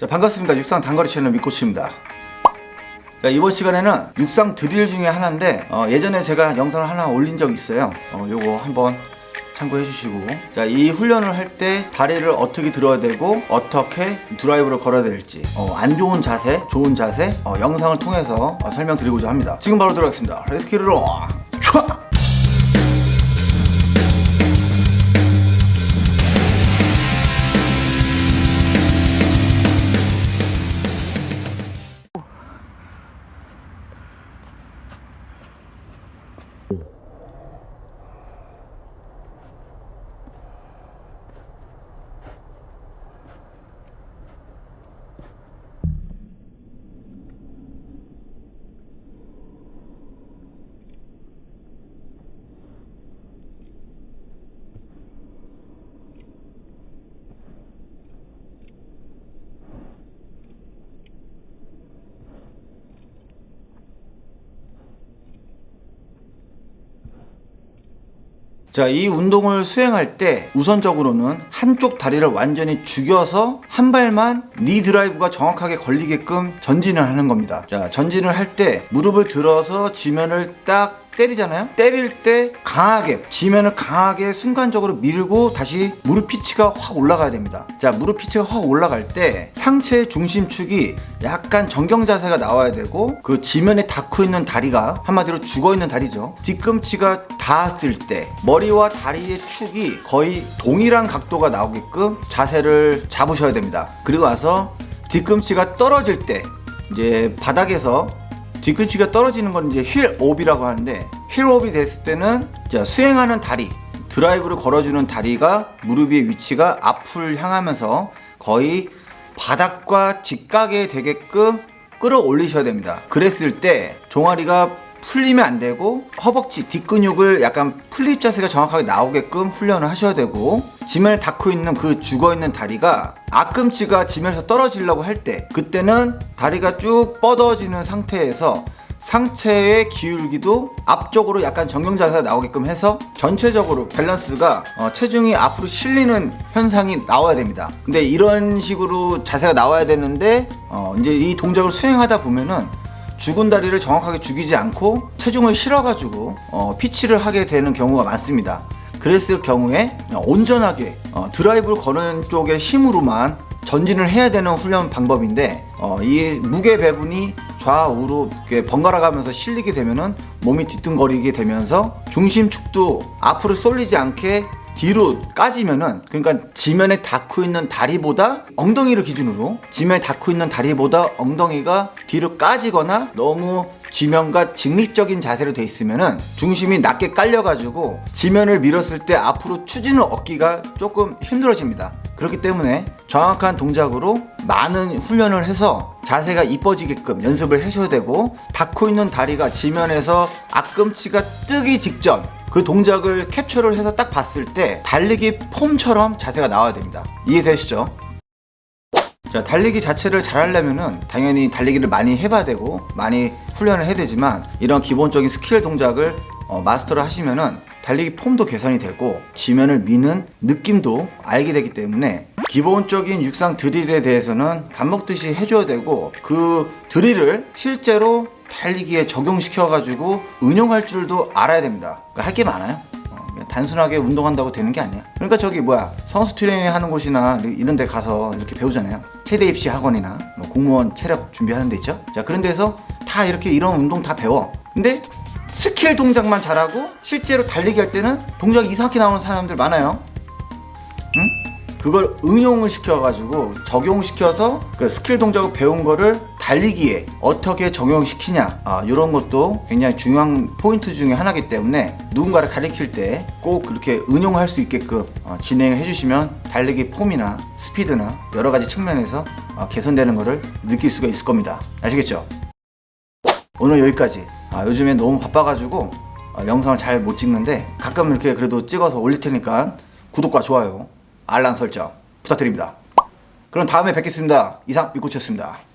자, 반갑습니다. 육상 단거리 채널 미코치입니다. 자, 이번 시간에는 육상 드릴 중에 하나인데 어, 예전에 제가 영상을 하나 올린 적이 있어요. 어, 요거 한번 참고해 주시고 자, 이 훈련을 할 때 다리를 어떻게 들어야 되고 어떻게 드라이브를 걸어야 될지 어, 안 좋은 자세, 좋은 자세 어, 영상을 통해서 어, 설명드리고자 합니다. 지금 바로 들어가겠습니다. 레스키르로 촤! Mm. 자, 이 운동을 수행할 때 우선적으로는 한쪽 다리를 완전히 죽여서 한 발만 니 드라이브가 정확하게 걸리게끔 전진을 하는 겁니다. 자, 전진을 할 때 무릎을 들어서 지면을 딱 때리잖아요. 때릴 때 강하게 지면을 강하게 순간적으로 밀고 다시 무릎 피치가 확 올라가야 됩니다. 자, 무릎 피치가 확 올라갈 때 상체의 중심축이 약간 정경 자세가 나와야 되고 그 지면에 닿고 있는 다리가 한마디로 죽어 있는 다리죠. 뒤꿈치가 닿았을 때 머리와 다리의 축이 거의 동일한 각도가 나오게끔 자세를 잡으셔야 됩니다. 그리고 나서 뒤꿈치가 떨어질 때 이제 바닥에서 뒤꿈치가 떨어지는 건 이제 힐업이라고 하는데 힐업이 됐을 때는 자, 수행하는 다리 드라이브를 걸어주는 다리가 무릎의 위치가 앞을 향하면서 거의 바닥과 직각에 되게끔 끌어올리셔야 됩니다. 그랬을 때 종아리가 풀리면 안 되고 허벅지 뒷근육을 약간 플립 자세가 정확하게 나오게끔 훈련을 하셔야 되고 지면에 닿고 있는 그 죽어 있는 다리가 앞꿈치가 지면에서 떨어지려고 할 때 그때는 다리가 쭉 뻗어지는 상태에서 상체의 기울기도 앞쪽으로 약간 정경 자세가 나오게끔 해서 전체적으로 밸런스가 어, 체중이 앞으로 실리는 현상이 나와야 됩니다. 근데 이런 식으로 자세가 나와야 되는데 어, 이제 이 동작을 수행하다 보면은 죽은 다리를 정확하게 죽이지 않고 체중을 실어가지고 어, 피치를 하게 되는 경우가 많습니다. 그랬을 경우에 온전하게 어, 드라이브를 거는 쪽의 힘으로만 전진을 해야 되는 훈련 방법인데 어, 이 무게 배분이 좌우로 이렇게 번갈아 가면서 실리게 되면은 몸이 뒤뚱거리게 되면서 중심축도 앞으로 쏠리지 않게 뒤로 까지면은 그러니까 지면에 닿고 있는 다리보다 엉덩이를 기준으로 지면에 닿고 있는 다리보다 엉덩이가 뒤로 까지거나 너무 지면과 직립적인 자세로 돼 있으면은 중심이 낮게 깔려가지고 지면을 밀었을 때 앞으로 추진을 얻기가 조금 힘들어집니다. 그렇기 때문에 정확한 동작으로 많은 훈련을 해서 자세가 이뻐지게끔 연습을 하셔야 되고 닿고 있는 다리가 지면에서 앞꿈치가 뜨기 직전 그 동작을 캡처를 해서 딱 봤을 때 달리기 폼처럼 자세가 나와야 됩니다. 이해되시죠? 자, 달리기 자체를 잘 하려면은 당연히 달리기를 많이 해봐야 되고 많이 훈련을 해야 되지만 이런 기본적인 스킬 동작을 어, 마스터를 하시면은 달리기 폼도 개선이 되고 지면을 미는 느낌도 알게 되기 때문에 기본적인 육상 드릴에 대해서는 밥 먹듯이 해줘야 되고 그 드릴을 실제로 달리기에 적용시켜 가지고 응용할 줄도 알아야 됩니다. 그러니까 할게 많아요. 어, 단순하게 운동한다고 되는 게 아니야. 그러니까 저기 뭐야 선수 트레이닝 하는 곳이나 이런 데 가서 이렇게 배우잖아요. 체대 입시 학원이나 뭐 공무원 체력 준비하는 데 있죠. 자 그런 데서 다 이렇게 이런 운동 다 배워. 근데 스킬 동작만 잘하고 실제로 달리기 할 때는 동작이 이상하게 나오는 사람들 많아요. 응? 그걸 응용을 시켜가지고 적용시켜서 그 스킬 동작을 배운 거를 달리기에 어떻게 적용시키냐 아, 이런 것도 굉장히 중요한 포인트 중에 하나이기 때문에 누군가를 가리킬 때 꼭 그렇게 응용할 수 있게끔 어, 진행해 주시면 달리기 폼이나 스피드나 여러 가지 측면에서 어, 개선되는 것을 느낄 수가 있을 겁니다 아시겠죠? 오늘 여기까지 아, 요즘에 너무 바빠가지고 어, 영상을 잘 못 찍는데 가끔 이렇게 그래도 찍어서 올릴 테니까 구독과 좋아요 알람 설정 부탁드립니다 그럼 다음에 뵙겠습니다 이상 미코치였습니다 촤!